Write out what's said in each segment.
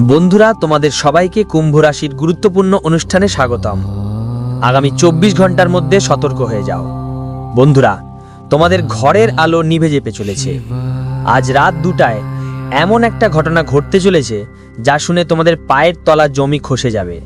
বন্ধুরা, তোমাদের সবাইকে কুম্ভ রাশির গুরুত্বপূর্ণ অনুষ্ঠানে স্বাগতম। আগামী চব্বিশ ঘণ্টার মধ্যে সতর্ক হয়ে যাও। বন্ধুরা, তোমাদের ঘরের আলো নিভে যেতে চলেছে। আজ রাত দুটায় এমন একটা ঘটনা ঘটতে চলেছে, যা শুনে তোমাদের পায়ের তলা জমি খসে যাবে।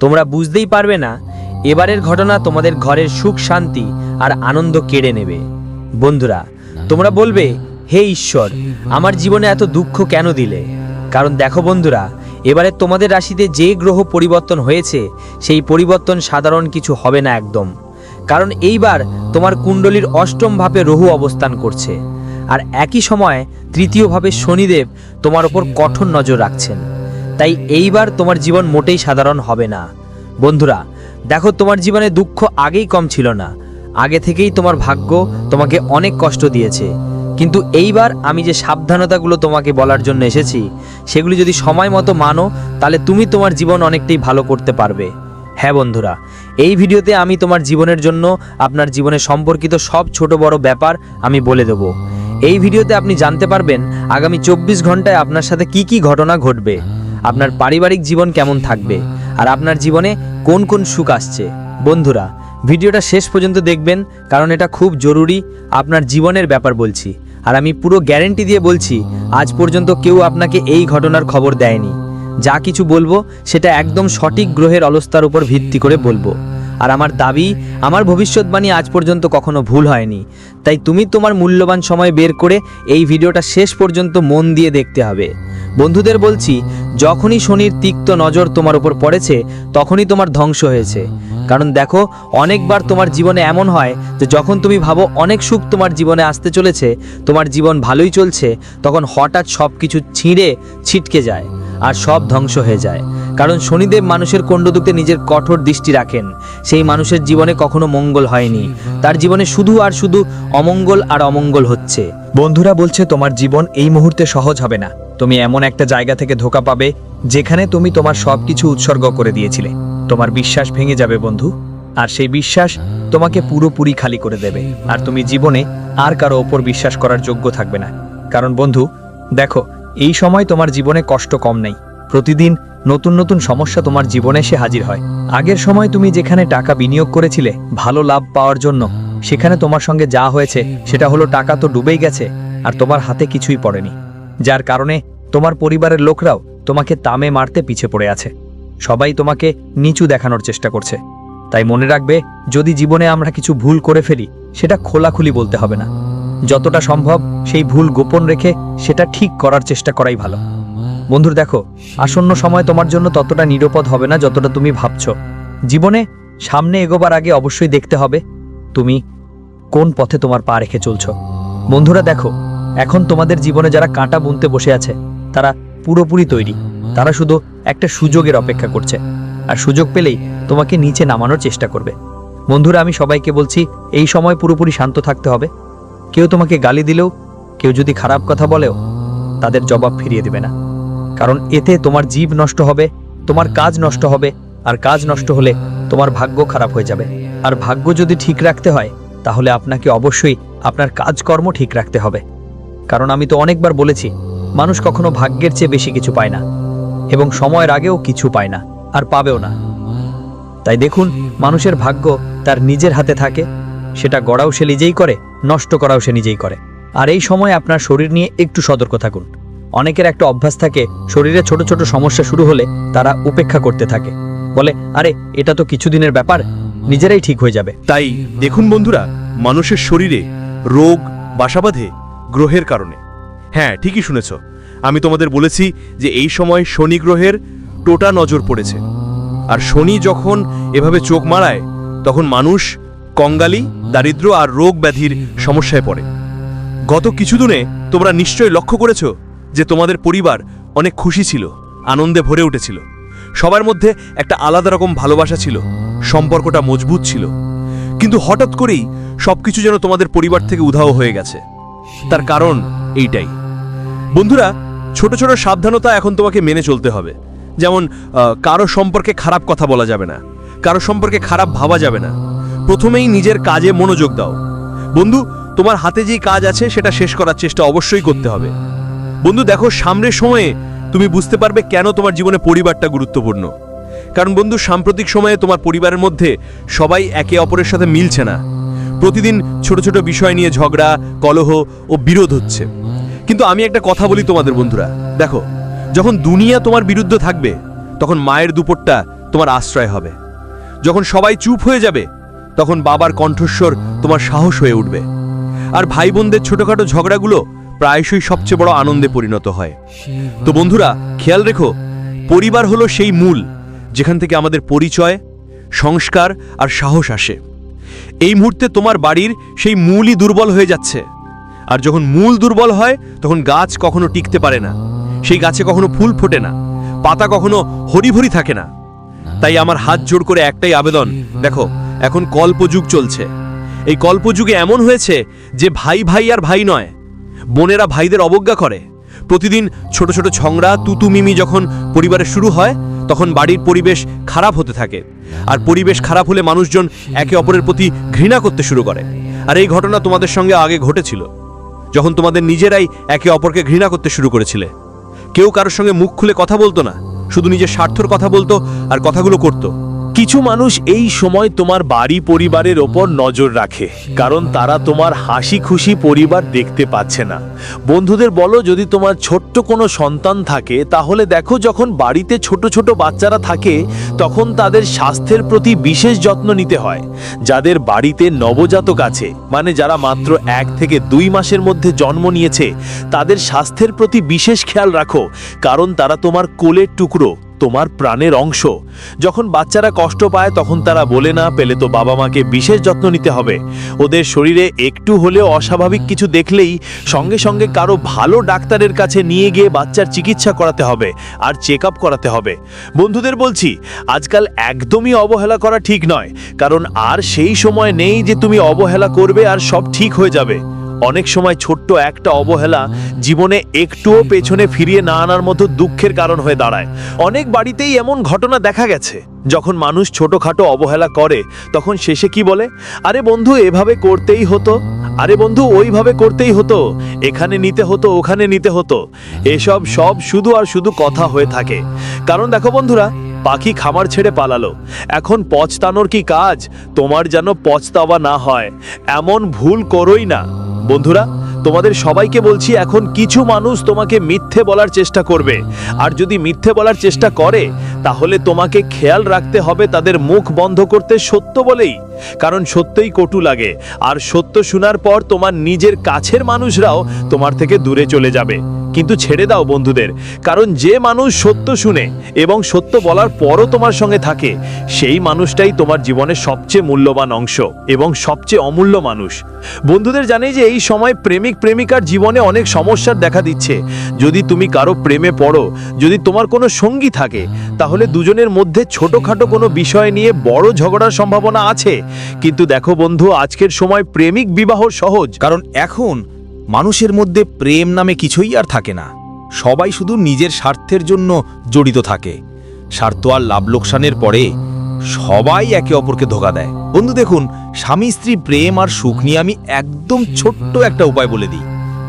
তোমরা বুঝতেই পারবে না, এবারের ঘটনা তোমাদের ঘরের সুখ, শান্তি আর আনন্দ কেড়ে নেবে। বন্ধুরা, তোমরা বলবে, হে ঈশ্বর, আমার জীবনে এত দুঃখ কেন দিলে? কারণ দেখো বন্ধুরা, এবারে তোমাদের রাশিতে যে গ্রহ পরিবর্তন হয়েছে, সেই পরিবর্তন সাধারণ কিছু হবে না একদম। কারণ এইবার তোমার কুণ্ডলীর অষ্টম ভাবে রহু অবস্থান করছে। আর একই সময় তৃতীয়ভাবে শনিদেব তোমার ওপর কঠোর নজর রাখছেন। তাই এইবার তোমার জীবন মোটেই সাধারণ হবে না। বন্ধুরা, দেখো তোমার জীবনে দুঃখ আগেই কম ছিল না। আগে থেকেই তোমার ভাগ্য তোমাকে অনেক কষ্ট দিয়েছে। কিন্তু এইবার আমি যে সাবধানতাগুলো তোমাকে বলার জন্য এসেছি, সেগুলি যদি সময় মতো মানো, তাহলে তুমি তোমার জীবন অনেকটাই ভালো করতে পারবে। হ্যাঁ বন্ধুরা, এই ভিডিওতে আমি তোমার জীবনের জন্য আপনার জীবনে সম্পর্কিত সব ছোট বড় ব্যাপার আমি বলে দেব। এই ভিডিওতে আপনি জানতে পারবেন আগামী চব্বিশ ঘন্টায় আপনার সাথে কি কি ঘটনা ঘটবে, আপনার পারিবারিক জীবন কেমন থাকবে, আর আপনার জীবনে কোন কোন সুখ আসছে। বন্ধুরা ভিডিওটা শেষ পর্যন্ত দেখবেন, কারণ এটা খুব জরুরি, আপনার জীবনের ব্যাপার বলছি। আর আমি পুরো গ্যারেন্টি দিয়ে বলছি, আজ পর্যন্ত কেউ আপনাকে এই ঘটনার খবর দেয়নি। যা কিছু বলব, সেটা একদম সঠিক গ্রহের অলস্তার উপর ভিত্তি করে বলব। আর আমার দাবি, আমার ভবিষ্যৎবাণী আজ পর্যন্ত কখনো ভুল হয়নি। তাই তুমি তোমার মূল্যবান সময় বের করে এই ভিডিওটা শেষ পর্যন্ত মন দিয়ে দেখতে হবে। বন্ধুদের বলছি, যখনই শনির তিক্ত নজর তোমার উপর পড়েছে, তখনই তোমার ধ্বংস হয়েছে। কারণ দেখো, অনেকবার তোমার জীবনে এমন হয় যে যখন তুমি ভাবো অনেক সুখ তোমার জীবনে আসতে চলেছে, তোমার জীবন ভালোই চলছে, তখন হঠাৎ সব কিছু ছিঁড়ে ছিটকে যায়, আর সব ধ্বংস হয়ে যায়। কারণ শনিদেব মানুষের কণ্ডদুক্তে নিজের কঠোর দৃষ্টি রাখেন। সেই মানুষের জীবনে কখনো মঙ্গল হয়নি। তার জীবনে শুধু আর শুধু অমঙ্গল আর অমঙ্গল হচ্ছে। বন্ধুরা বলছে, তোমার জীবন এই মুহূর্তে সহজ হবে না। তুমি এমন একটা জায়গা থেকে ধোকা পাবে, যেখানে তুমি তোমার সবকিছু উৎসর্গ করে দিয়েছিলে। তোমার বিশ্বাস ভেঙে যাবে, বন্ধু। আর সেই বিশ্বাস তোমাকে পুরোপুরি খালি করে দেবে। আর তুমি জীবনে আর কারও ওপর বিশ্বাস করার যোগ্য থাকবে না। কারণ বন্ধু, দেখো, এই সময় তোমার জীবনে কষ্ট কম নেই। প্রতিদিন নতুন নতুন সমস্যা তোমার জীবনে এসে হাজির হয়। আগের সময় তুমি যেখানে টাকা বিনিয়োগ করেছিলে, ভালো লাভ পাওয়ার জন্য, সেখানে তোমার সঙ্গে যা হয়েছে, সেটা হলো টাকা তো ডুবেই গেছে, আর তোমার হাতে কিছুই পড়েনি। যার কারণে তোমার পরিবারের লোকরাও তোমাকে তামে মারতে পিছে পড়ে আছে। সবাই তোমাকে নিচু দেখানোর চেষ্টা করছে। তাই মনে রাখবে, যদি জীবনে আমরা কিছু ভুল করে ফেলি, সেটা খোলাখুলি বলতে হবে না। যতটা সম্ভব সেই ভুল গোপন রেখে সেটা ঠিক করার চেষ্টা করাই ভালো। বন্ধুর, দেখো, আসন্ন সময় তোমার জন্য ততটা নিরাপদ হবে না যতটা তুমি ভাবছ। জীবনে সামনে এগোবার আগে অবশ্যই দেখতে হবে তুমি কোন পথে তোমার পা রেখে চলছো। বন্ধুরা, দেখো, এখন তোমাদের জীবনে যারা কাঁটা বুনতে বসে আছে, তারা পুরোপুরি তৈরি। তারা শুধু একটা সুযোগের অপেক্ষা করছে, আর সুযোগ পেলেই তোমাকে নিচে নামানোর চেষ্টা করবে। বন্ধুরা, আমি সবাইকে বলছি, এই সময় পুরোপুরি শান্ত থাকতে হবে। কেউ তোমাকে গালি দিলেও, কেউ যদি খারাপ কথা বলেও, তাদের জবাব ফিরিয়ে দেবে না। কারণ এতে তোমার জীব নষ্ট হবে, তোমার কাজ নষ্ট হবে, আর কাজ নষ্ট হলে তোমার ভাগ্য খারাপ হয়ে যাবে। আর ভাগ্য যদি ঠিক রাখতে হয়, তাহলে আপনাকে অবশ্যই আপনার কাজকর্ম ঠিক রাখতে হবে। কারণ আমি তো অনেকবার বলেছি, মানুষ কখনো ভাগ্যের চেয়ে বেশি কিছু পায় না, এবং সময়ের আগেও কিছু পায় না, আর পাবেও না। তাই দেখুন, মানুষের ভাগ্য তার নিজের হাতে থাকে, সেটা গড়াও সে নিজেই করে, নষ্ট করাও সে নিজেই করে। আর এই সময় আপনার শরীর নিয়ে একটু সতর্ক থাকুন। অনেকের একটা অভ্যাস থাকে, শরীরে ছোট ছোট সমস্যা শুরু হলে তারা উপেক্ষা করতে থাকে। বলে, আরে, এটা তো কিছুদিনের ব্যাপার, নিজেরাই ঠিক হয়ে যাবে। তাই দেখুন বন্ধুরা, মানুষের শরীরে রোগ, বাসা বাঁধে গ্রহের কারণে। হ্যাঁ ঠিকই শুনেছ। আমি তোমাদের বলেছি যে এই সময় শনি গ্রহের টোটা নজর পড়েছে। আর শনি যখন এভাবে চোখ মারায় তখন মানুষ কঙ্গালি দারিদ্র আর রোগ ব্যাধির সমস্যায় পড়ে। গত কিছুদিনে তোমরা নিশ্চয়ই লক্ষ্য করেছ যে তোমাদের পরিবার অনেক খুশি ছিল, আনন্দে ভরে উঠেছিল। সবার মধ্যে একটা আলাদা রকম ভালোবাসা ছিল, সম্পর্কটা মজবুত ছিল। কিন্তু হঠাৎ করেই সবকিছু যেন তোমাদের পরিবার থেকে উধাও হয়ে গেছে। তার কারণ এইটাই। বন্ধুরা, ছোট ছোট সাবধানতা এখন তোমাকে মেনে চলতে হবে। যেমন কারও সম্পর্কে খারাপ কথা বলা যাবে না, কারও সম্পর্কে খারাপ ভাবা যাবে না। প্রথমেই নিজের কাজে মনোযোগ দাও। বন্ধু, তোমার হাতে যেই কাজ আছে সেটা শেষ করার চেষ্টা অবশ্যই করতে হবে। বন্ধু, দেখো, সামনের সময়ে তুমি বুঝতে পারবে কেন তোমার জীবনে পরিবারটা গুরুত্বপূর্ণ। কারণ বন্ধু, সাম্প্রতিক সময়ে তোমার পরিবারের মধ্যে সবাই একে অপরের সাথে মিলছে না। প্রতিদিন ছোট ছোট বিষয় নিয়ে ঝগড়া, কলহ ও বিরোধ হচ্ছে। কিন্তু আমি একটা কথা বলি তোমাদের বন্ধুরা। দেখো, যখন দুনিয়া তোমার বিরুদ্ধে থাকবে, তখন মায়ের দুপটটা তোমার আশ্রয় হবে। যখন সবাই চুপ হয়ে যাবে, তখন বাবার কণ্ঠস্বর তোমার সাহস হয়ে উঠবে। আর ভাই বোনদের ছোটখাটো ঝগড়াগুলো প্রায়শই সবচেয়ে বড় আনন্দে পরিণত হয়। তো বন্ধুরা, খেয়াল রেখো, পরিবার হলো সেই মূল, যেখান থেকে আমাদের পরিচয়, সংস্কার আর সাহস আসে। এই মুহূর্তে তোমার বাড়ির সেই মূলই দুর্বল হয়ে যাচ্ছে। আর যখন মূল দুর্বল হয়, তখন গাছ কখনো টিকতে পারে না। সেই গাছে কখনো ফুল ফোটে না। পাতা কখনো হরিভরি থাকে না। তাই আমার হাত জোর করে একটাই আবেদন, দেখো, এখন কল্পযুগ চলছে। এই কল্পযুগে এমন হয়েছে যে ভাই ভাই আর ভাই নয় বোনেরা ভাইদের অবজ্ঞা করে। প্রতিদিন ছোট ছোট ছংরা তুতুমিমি যখন পরিবারে শুরু হয়, তখন বাড়ির পরিবেশ খারাপ হতে থাকে। আর পরিবেশ খারাপ হলে মানুষজন একে অপরের প্রতি ঘৃণা করতে শুরু করে। আর এই ঘটনা তোমাদের সঙ্গে আগে ঘটেছিল, যখন তোমাদের নিজেরাই একে অপরকে ঘৃণা করতে শুরু করেছিলে। কেউ কারোর সঙ্গে মুখ খুলে কথা বলতো না, শুধু নিজের স্বার্থর কথা বলতো আর কথাগুলো করতো। কিছু মানুষ এই সময় তোমার বাড়ি পরিবারের ওপর নজর রাখে, কারণ তারা তোমার হাসি খুশি পরিবার দেখতে পাচ্ছে না। বন্ধুদের বলো, যদি তোমার ছোট্ট কোনো সন্তান থাকে, তাহলে দেখো যখন বাড়িতে ছোট ছোট বাচ্চারা থাকে, তখন তাদের স্বাস্থ্যের প্রতি বিশেষ যত্ন নিতে হয়। যাদের বাড়িতে নবজাতক আছে মানে যারা মাত্র এক থেকে দুই মাসের মধ্যে জন্ম নিয়েছে, তাদের স্বাস্থ্যের প্রতি বিশেষ খেয়াল রাখো, কারণ তারা তোমার কোলের টুকরো তোমার প্রাণের অংশ। যখন বাচ্চারা কষ্ট পায়, তখন তারা বলে না, পেলে তো বাবা মাকে বিশেষ যত্ন নিতে হবে। ওদের শরীরে একটু হলেও অস্বাভাবিক কিছু দেখলেই সঙ্গে সঙ্গে কারও ভালো ডাক্তারের কাছে নিয়ে গিয়ে বাচ্চার চিকিৎসা করাতে হবে আর চেক আপ করাতে হবে। বন্ধুদের বলছি, আজকাল একদমই অবহেলা করা ঠিক নয়, কারণ আর সেই সময় নেই যে তুমি অবহেলা করবে আর সব ঠিক হয়ে যাবে। অনেক সময় ছোট্ট একটা অবহেলা জীবনে একটুও পেছনে ফিরিয়ে না আনার মতো দুঃখের কারণ হয়ে দাঁড়ায়। অনেক বাড়িতেই এমন ঘটনা দেখা গেছে। যখন মানুষ ছোটখাটো অবহেলা করে, তখন শেষে কি বলে? আরে বন্ধু, এভাবে করতেই হতো। আরে বন্ধু, ওইভাবে করতেই হতো। এখানে নিতে হতো, ওখানে নিতে হতো। এসব সব শুধু আর শুধু কথা হয়ে থাকে। কারণ দেখো বন্ধুরা পাখি খামার ছেড়ে পালালো। এখন পচতানোর কি কাজ? তোমার যেন পচতাওয়া না হয়। এমন ভুল করোই না। বন্ধুরা, তোমাদের সবাইকে বলছি, এখন কিছু মানুষ তোমাকে মিথ্যে বলার চেষ্টা করবে। আর যদি মিথ্যে বলার চেষ্টা করে, তাহলে তোমাকে খেয়াল রাখতে হবে তাদের মুখ বন্ধ করতে সত্য বলেই। কারণ সত্যই কটু লাগে। আর সত্য শোনার পর তোমার নিজের কাছের মানুষরাও তোমার থেকে দূরে চলে যাবে। কিন্তু ছেড়ে দাও বন্ধুদের, কারণ যে মানুষ সত্য শুনে এবং সত্য বলার পরও তোমার সঙ্গে থাকে, সেই মানুষটাই তোমার জীবনের সবচেয়ে মূল্যবান অংশ এবং সবচেয়ে অমূল্য মানুষ। বন্ধুদের জানি যে এই সময় প্রেমিক প্রেমিকার জীবনে অনেক সমস্যার দেখা দিচ্ছে। যদি তুমি কারও প্রেমে পড়ো, যদি তোমার কোনো সঙ্গী থাকে, তাহলে দুজনের মধ্যে ছোটখাটো কোনো বিষয় নিয়ে বড় ঝগড়ার সম্ভাবনা আছে। কিন্তু দেখো বন্ধু, আজকের সময় প্রেমিক বিবাহ সহজ। কারণ এখন মানুষের মধ্যে প্রেম নামে কিছুই আর থাকে না। সবাই শুধু নিজের স্বার্থের জন্য জড়িত থাকে। স্বার্থ আর লাভ লোকসানের পরে সবাই একে অপরকে ধোকা দেয়। বন্ধু, দেখুন, স্বামী, স্ত্রী, প্রেম আর সুখ নিয়ে আমি একদম ছোট্ট একটা উপায় বলে দিই।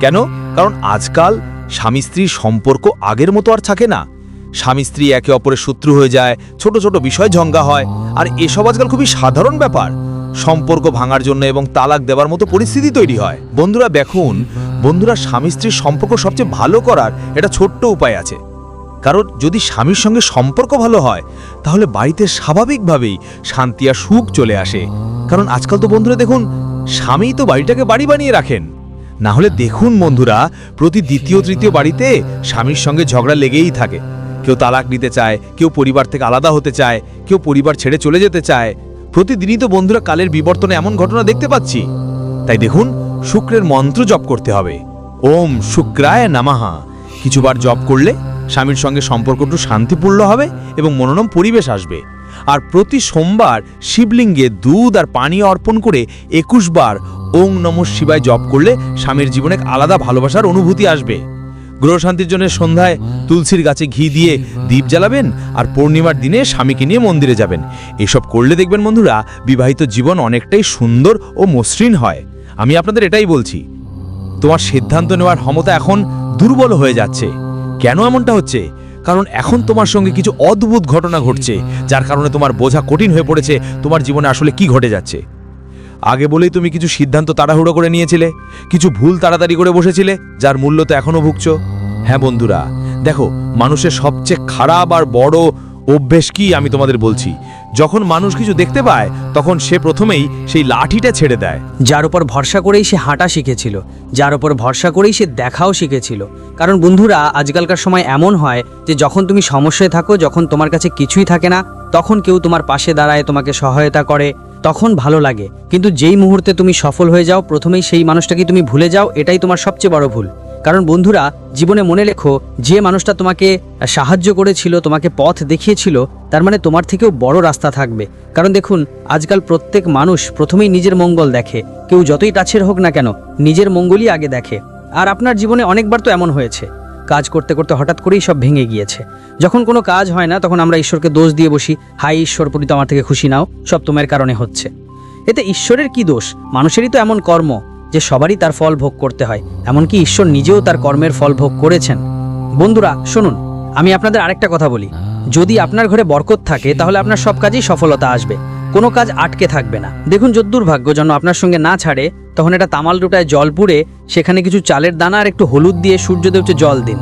কেন? কারণ আজকাল স্বামী, স্ত্রীর সম্পর্ক আগের মতো আর থাকে না। স্বামী, স্ত্রী একে অপরের শত্রু হয়ে যায়, ছোট ছোট বিষয় ঝঙ্গা হয়, আর এসব আজকাল খুবই সাধারণ ব্যাপার। সম্পর্ক ভাঙার জন্য এবং তালাক দেওয়ার মতো পরিস্থিতি তৈরি হয়। বন্ধুরা, দেখুন, বন্ধুরা স্বামী স্ত্রীর সম্পর্ক সবচেয়ে ভালো করার এটা ছোট্ট উপায় আছে। কারণ যদি স্বামীর সঙ্গে সম্পর্ক ভালো হয়, তাহলে বাড়িতে স্বাভাবিকভাবেই শান্তি আর সুখ চলে আসে। কারণ আজকাল তো বন্ধুরা, দেখুন স্বামী তো বাড়িটাকে বাড়ি বানিয়ে রাখেন। না হলে দেখুন, বন্ধুরা, প্রতি দ্বিতীয়, তৃতীয় বাড়িতে স্বামীর সঙ্গে ঝগড়া লেগেই থাকে। কেউ তালাক নিতে চায়, কেউ পরিবার থেকে আলাদা হতে চায়, কেউ পরিবার ছেড়ে চলে যেতে চায় প্রতিদিনই তো বন্ধুরা কালের বিবর্তনে এমন ঘটনা দেখতে পাচ্ছি। তাই দেখুন, শুক্রের মন্ত্র জপ করতে হবে। ওম শুক্রায় নামাহা। কিছুবার জপ করলে স্বামীর সঙ্গে সম্পর্কটু শান্তিপূর্ণ হবে এবং মনোরম পরিবেশ আসবে। আর প্রতি সোমবার শিবলিঙ্গে দুধ আর পানি অর্পণ করে একুশ বার ওং নম শিবায় জপ করলে স্বামীর জীবনে আলাদা ভালোবাসার অনুভূতি আসবে। গ্রহ শান্তির জন্য সন্ধ্যায় তুলসীর গাছে ঘি দিয়ে দীপ জ্বালাবেন আর পূর্ণিমার দিনে স্বামীকে নিয়ে মন্দিরে যাবেন। এসব করলে দেখবেন বন্ধুরা, বিবাহিত জীবন অনেকটাই সুন্দর ও মসৃণ হয়। আমি আপনাদের এটাই বলছি, তোমার সিদ্ধান্ত নেওয়ার ক্ষমতা এখন দুর্বল হয়ে যাচ্ছে। কেন এমনটা হচ্ছে? কারণ এখন তোমার সঙ্গে কিছু অদ্ভুত ঘটনা ঘটছে, যার কারণে তোমার বোঝা কঠিন হয়ে পড়েছে, তোমার জীবনে আসলে কি ঘটে যাচ্ছে। আগে বলেই তুমি কিছু সিদ্ধান্ত তাড়াহুড়ো করে নিয়েছিলে, কিছু ভুল তাড়াতাড়ি করে বসেছিলে, যার মূল্য তো এখনও ভুগছ। হ্যাঁ বন্ধুরা, দেখো, মানুষের সবচেয়ে খারাপ আর বড় অভ্যেস কি আমি তোমাদের বলছি। যখন মানুষ কিছু দেখতে পায়, তখন সে প্রথমেই সেই লাঠিটা ছেড়ে দেয়। যার উপর ভরসা করেই সে হাঁটা শিখেছিল, যার উপর ভরসা করেই সে দেখাও শিখেছিল। কারণ বন্ধুরা, আজকালকার সময় এমন হয় যে যখন তুমি সমস্যায় থাকো, যখন তোমার কাছে কিছুই থাকে না, তখন কেউ তোমার পাশে দাঁড়ায়, তোমাকে সহায়তা করে তখন ভালো লাগে। কিন্তু যেই মুহূর্তে তুমি সফল হয়ে যাও, প্রথমেই সেই মানুষটাকে তুমি ভুলে যাও, এটাই তোমার সবচেয়ে বড় ভুল। কারণ বন্ধুরা, জীবনে মনে লেখো যে মানুষটা তোমাকে সাহায্য করেছিল, তোমাকে পথ দেখিয়েছিল, তার মানে তোমার থেকেও বড় রাস্তা থাকবে। কারণ দেখুন, আজকাল প্রত্যেক মানুষ প্রথমেই নিজের মঙ্গল দেখে। কেউ যতই কাছের হোক না কেন, নিজের মঙ্গলই আগে দেখে। আর আপনার জীবনে অনেকবার তো এমন হয়েছে। কাজ করতে করতে হঠাৎ করেই সব ভেঙে গিয়েছে। যখন কোনো কাজ হয় না, তখন আমরা ঈশ্বরকে দোষ দিয়ে বসি হাই ঈশ্বর পরি তো আমার থেকে খুশি নাও, সব তোমার কারণে হচ্ছে। এতে ঈশ্বরের কি দোষ? মানুষেরই তো এমন কর্ম, যে সবারই তার ফল ভোগ করতে হয়। এমনকি ঈশ্বর নিজেও তার কর্মের ফল ভোগ করেছেন। বন্ধুরা, শুনুন, আমি আপনাদের আরেকটা কথা বলি। যদি আপনার ঘরে বরকত থাকে, তাহলে আপনার সব কাজেই সফলতা আসবে। কোনো কাজ আটকে থাকবে না। দেখুন যদ্দুর দুর্ভাগ্য যেন আপনার সঙ্গে না ছাড়ে, তখন এটা তামাল ডোটায় জল পুড়ে, সেখানে কিছু চালের দানা আর একটু হলুদ দিয়ে সূর্যদেবকে জল দিন।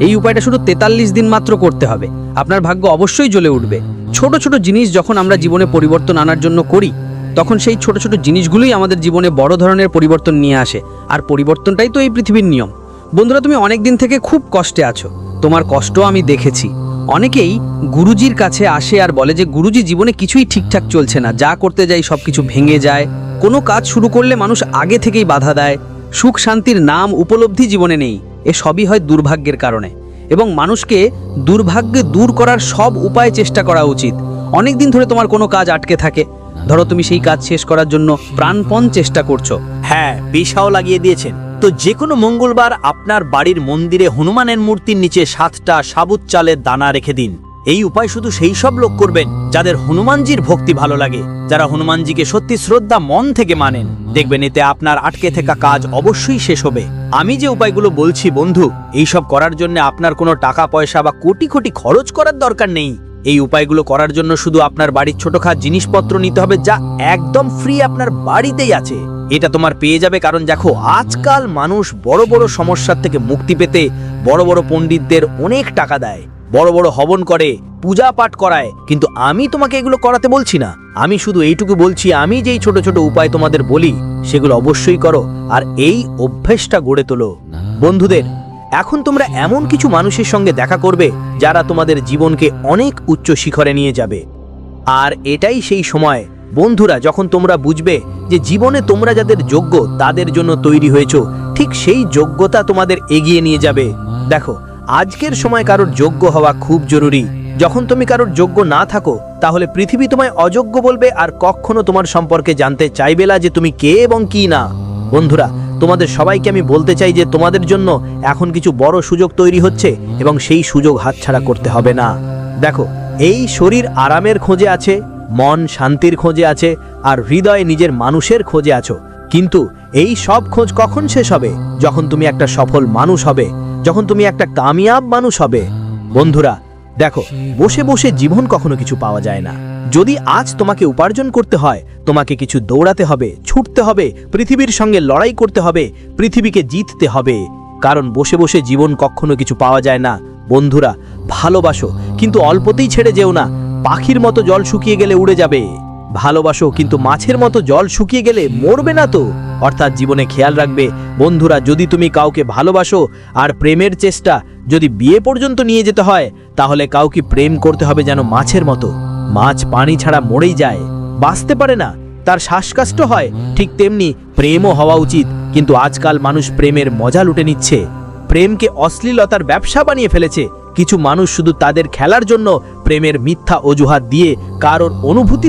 এই উপায়টা শুধু তেতাল্লিশ দিন মাত্র করতে হবে। আপনার ভাগ্য অবশ্যই জ্বলে উঠবে। ছোট ছোট জিনিস যখন আমরা জীবনে পরিবর্তন আনার জন্য করি, তখন সেই ছোট ছোট জিনিসগুলোই আমাদের জীবনে বড় ধরনের পরিবর্তন নিয়ে আসে। আর পরিবর্তনটাই তো এই পৃথিবীর নিয়ম। বন্ধুরা, তুমি অনেক দিন থেকে খুব কষ্টে আছো। তোমার কষ্ট আমি দেখেছি। অনেকেই গুরুজির কাছে আসে আর বলে যে, গুরুজি, জীবনে কিছুই ঠিকঠাক চলছে না। যা করতে যাই সব কিছু ভেঙে যায়। কোনো কাজ শুরু করলে মানুষ আগে থেকেই বাধা দেয়। সুখ শান্তির নাম উপলব্ধি জীবনে নেই। এ সবই হয় দুর্ভাগ্যের কারণে। এবং মানুষকে দুর্ভাগ্যে দূর করার সব উপায় চেষ্টা করা উচিত। অনেক দিন ধরে তোমার কোনো কাজ আটকে থাকে। ধরো তুমি সেই কাজ শেষ করার জন্য প্রাণপণ চেষ্টা করছ। হ্যাঁ পেশাও লাগিয়ে দিয়েছেন। তো যে কোনো মঙ্গলবার আপনার বাড়ির মন্দিরে হনুমানের মূর্তির নিচে সাতটা সাবুত চালের দানা রেখে দিন। এই উপায় শুধু সেই সব লোক করবেন যাদের হনুমানজির ভক্তি ভালো লাগে, যারা হনুমানজিকে সত্যি শ্রদ্ধা মন থেকে মানেন। দেখবেন এতে আপনার আটকে থাকা কাজ অবশ্যই শেষ হবে। আমি যে উপায়গুলো বলছি, বন্ধু, এইসব করার জন্য আপনার কোনো টাকা পয়সা বা কোটি কোটি খরচ করার দরকার নেই। এই উপায়গুলো করার জন্য শুধু আপনার বাড়ির ছোটখাট জিনিসপত্র নিতে হবে যা একদম ফ্রি আপনার বাড়িতেই আছে। এটা তোমার পেয়ে যাবে কারণ দেখো, আজকাল মানুষ বড় বড় সমস্যার থেকে মুক্তি পেতে বড় বড় পণ্ডিতদের অনেক টাকা দেয়। বড় বড় হবন করে, পূজা পাঠ করায়। কিন্তু আমি তোমাকে এগুলো করাতে বলছি না। আমি শুধু এইটুকু বলছি, আমি যেই ছোট ছোট উপায় তোমাদের বলি, সেগুলো অবশ্যই করো। আর এই অভ্যেসটা গড়ে তোলো। বন্ধুদের এখন তোমরা এমন কিছু মানুষের সঙ্গে দেখা করবে যারা তোমাদের জীবনকে অনেক উচ্চ শিখরে নিয়ে যাবে। আর এটাই সেই সময়। বন্ধুরা, যখন তোমরা বুঝবে যে জীবনে তোমরা যাদের যোগ্য, তাদের জন্য তৈরি হয়েছো, ঠিক সেই যোগ্যতা তোমাদের এগিয়ে নিয়ে যাবে। দেখো, আজকের সময় কারোর যোগ্য হওয়া খুব জরুরি। যখন তুমি কারোর যোগ্য না থাকো, তাহলে পৃথিবী তোমায় অযোগ্য বলবে আর কখনো তোমার সম্পর্কে জানতে চাইবে না যে তুমি কে এবং কি না। বন্ধুরা তোমাদের সবাইকে আমি বলতে চাই যে তোমাদের জন্য এখন কিছু বড় সুযোগ তৈরি হচ্ছে এবং সেই সুযোগ হাতছাড়া করতে হবে না। দেখো, এই শরীর আরামের খোঁজে আছে, মন শান্তির খোঁজে আছে, আর হৃদয়ে নিজের মানুষের খোঁজে আছো। কিন্তু এই সব খোঁজ কখন শেষ হবে? যখন তুমি একটা সফল মানুষ হবে, যখন তুমি একটা কামিয়াব মানুষ হবে। বন্ধুরা, দেখো, বসে বসে জীবন কখনো কিছু পাওয়া যায় না। যদি আজ তোমাকে উপার্জন করতে হয় তোমাকে কিছু দৌড়াতে হবে, ছুটতে হবে, পৃথিবীর সঙ্গে লড়াই করতে হবে, পৃথিবীকে জিততে হবে। কারণ বসে বসে জীবন কখনো কিছু পাওয়া যায় না। বন্ধুরা, ভালোবাসো, কিন্তু অল্পতেই ছেড়ে যেও না। পাখির মতো জল শুকিয়ে গেলে উড়ে যাবে। ভালোবাসো, কিন্তু মাছের মতো জল শুকিয়ে গেলে মরবে না তো। অর্থাৎ জীবনে খেয়াল রাখবে, বন্ধুরা, যদি তুমি কাউকে ভালোবাসো আর প্রেমের চেষ্টা যদি বিয়ে পর্যন্ত নিয়ে যেতে হয়, তাহলে কাউকে প্রেম করতে হবে যেন মাছের মতো। মাছ পানি ছাড়া মরেই যায়। বাঁচতে পারে না, তার শ্বাসকষ্ট হয়, ঠিক তেমনি প্রেমও হওয়া উচিত। কিন্তু আজকাল মানুষ প্রেমের মজা লুটে নিচ্ছে। প্রেমকে অশ্লীলতার ব্যবসা বানিয়ে ফেলেছে। কিছু মানুষ শুধু তাদের খেলার জন্য প্রেমের মিথ্যা অজুহাত দিয়ে কারোর অনুভূতির